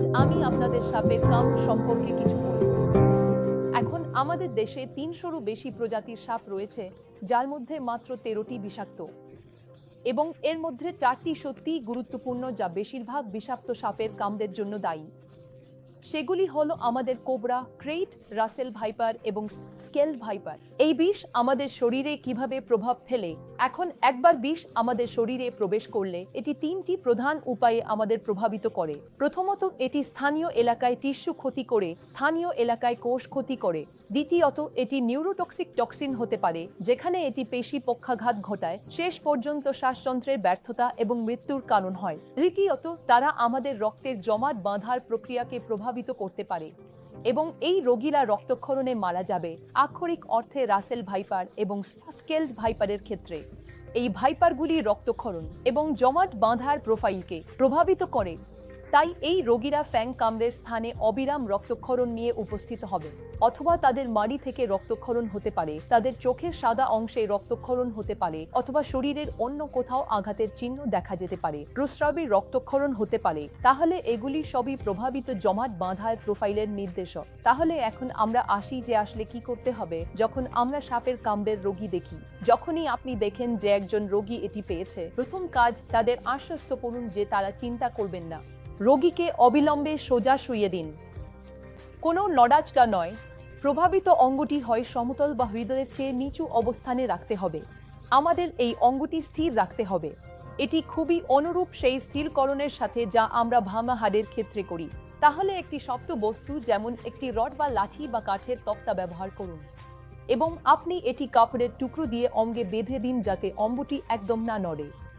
আজ আমি আপনাদের সাপের কাম সম্পর্কে কিছু বলব। এখন আমাদের দেশে তিনশোরও বেশি প্রজাতির সাপ রয়েছে, যার মধ্যে মাত্র তেরোটি বিষাক্ত। এবং এর মধ্যে চারটি সত্যিই গুরুত্বপূর্ণ যা বেশিরভাগ বিষাক্ত সাপের কামদের জন্য দায়ী। সেগুলি হলো আমাদের কোবরা ক্রেট রাসেল ভাইপার এবং স্কেল ভাইপার। এই বিষ আমাদের শরীরে কীভাবে প্রভাব ফেলে এখন একবার বিষ আমাদের শরীরে প্রবেশ করলে এটি তিনটি প্রধান উপায়ে আমাদের প্রভাবিত করে। প্রথমত, এটি স্থানীয় এলাকায় টিস্যু ক্ষতি করে, স্থানীয় এলাকায় কোষ ক্ষতি করে। দ্বিতীয়ত, এটি নিউরোটক্সিক টক্সিন হতে পারে, যেখানে এটি পেশি পক্ষাঘাত ঘটায়, শেষ পর্যন্ত শ্বাসযন্ত্রের ব্যর্থতা এবং মৃত্যুর কারণ হয়। তৃতীয়ত, তারা আমাদের রক্তের জমাট বাঁধার প্রক্রিয়াকে প্রভাবিত করতে পারে। এবং এই রোগীরা রক্তক্ষরণে মারা যাবে, আক্ষরিক অর্থে রাসেল ভাইপার এবং স্কেলড ভাইপারের ক্ষেত্রে। এই ভাইপারগুলি রক্তক্ষরণ এবং জমাট বাঁধার প্রোফাইলকে প্রভাবিত করে। তাই এই রোগীরা ফ্যাং কামড়ের স্থানে অবিরাম রক্তক্ষরণ নিয়ে উপস্থিত হবে অথবা তাদের মাড়ি থেকে রক্তক্ষরণ হতে পারে, তাদের চোখের সাদা অংশে রক্তক্ষরণ হতে পারে, অথবা শরীরের অন্য কোথাও আঘাতের চিহ্ন দেখা যেতে পারে। প্রস্রাবের রক্তক্ষরণ হতে পারে। তাহলে এগুলি সবই প্রভাবিত জমাট বাঁধার প্রোফাইলের নির্দেশক। তাহলে এখন আমরা আসি যে আসলে কি করতে হবে, যখন আমরা সাপের কামড়ের রোগী দেখি। যখনই আপনি দেখেন যে একজন রোগী এটি পেয়েছে, প্রথম কাজ তাদের আশ্বস্ত করুন যে তারা চিন্তা করবেন না। রোগীকে অবিলম্বে সোজা শুইয়ে দিন। কোনো নড়াচড়া নয়, প্রভাবিত অঙ্গটি হয় সমতল বা হৃদয়ের চেয়ে নিচু অবস্থানে রাখতে হবে। আমাদের এই অঙ্গটি স্থির রাখতে হবে। এটি খুবই অনুরূপ সেই স্থিরকরণের সাথে যা আমরা ভামা হাড়ের ক্ষেত্রে করি। তাহলে একটি শক্ত বস্তু যেমন একটি রড বা লাঠি বা কাঠের তক্তা ব্যবহার করুন। এবং আপনি এটি কাপড়ের টুকরো দিয়ে অঙ্গে বেঁধে দিন যাতে অম্বটি একদম না নড়ে।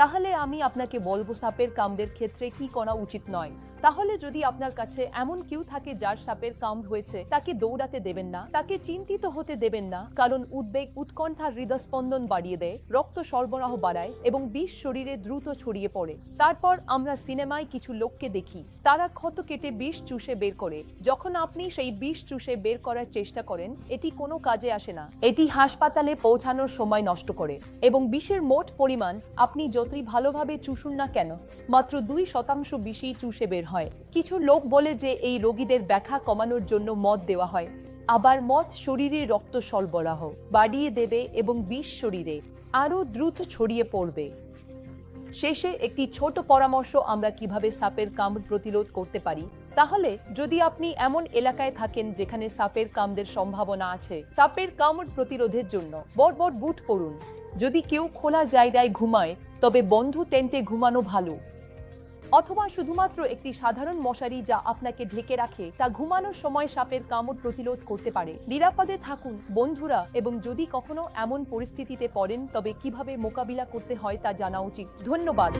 তাহলে আমি আপনাকে বলব সাপের কামড়ের ক্ষেত্রে কি করা উচিত নয়। তাহলে যদি আপনার কাছে এমন কেউ থাকে যার সাপের কামড় হয়েছে, তাকে দৌড়াতে দেবেন না, তাকে চিন্তিত হতে দেবেন না, কারণ উদ্বেগ উৎকণ্ঠার হৃদস্পন্দন বাড়িয়ে দেয়, রক্ত সরবরাহ বাড়ায় এবং বিষ শরীরে দ্রুত ছড়িয়ে পড়ে। তারপর আমরা সিনেমায় কিছু লোককে দেখি, তারা ক্ষত কেটে বিষ চুষে বের করে। যখন আপনি সেই বিষ চুষে বের করার চেষ্টা করেন, এটি কোনো কাজে আসে না। এটি হাসপাতালে পৌঁছানোর সময় নষ্ট করে এবং বিষের মোট পরিমাণ আপনি যতই ভালোভাবে চুষুন না কেন, মাত্র দুই শতাংশ বিষই চুষে বের হয়। কিছু লোক বলে যে এই রোগীদের ব্যাখ্যা কমানোর জন্য মদ দেওয়া হয়। আবার মদ শরীরে রক্ত সরবরাহ, বাড়িয়ে দেবে এবং বিষ শরীরে আরও দ্রুত ছড়িয়ে পড়বে। শেষে একটি ছোট পরামর্শ আমরা কীভাবে সাপের কামড় প্রতিরোধ করতে পারি? তাহলে যদি আপনি এমন এলাকায় থাকেন যেখানে সাপের কামড়ের সম্ভাবনা আছে, সাপের কামড় প্রতিরোধের জন্য বড় বড় বুট পরুন। যদি কেউ খোলা জায়গায় ঘুমায়, তবে বন্ধু টেন্টে ঘুমানো ভালো। অথবা শুধুমাত্র একটি সাধারণ মশারি যা আপনাকে ঢেকে রাখে, তা ঘুমানোর সময় সাপের কামড় প্রতিরোধ করতে পারে। নিরাপদে থাকুন, বন্ধুরা, এবং যদি কখনো এমন পরিস্থিতিতে পড়েন, তবে কীভাবে মোকাবিলা করতে হয় তা জানা উচিত। ধন্যবাদ।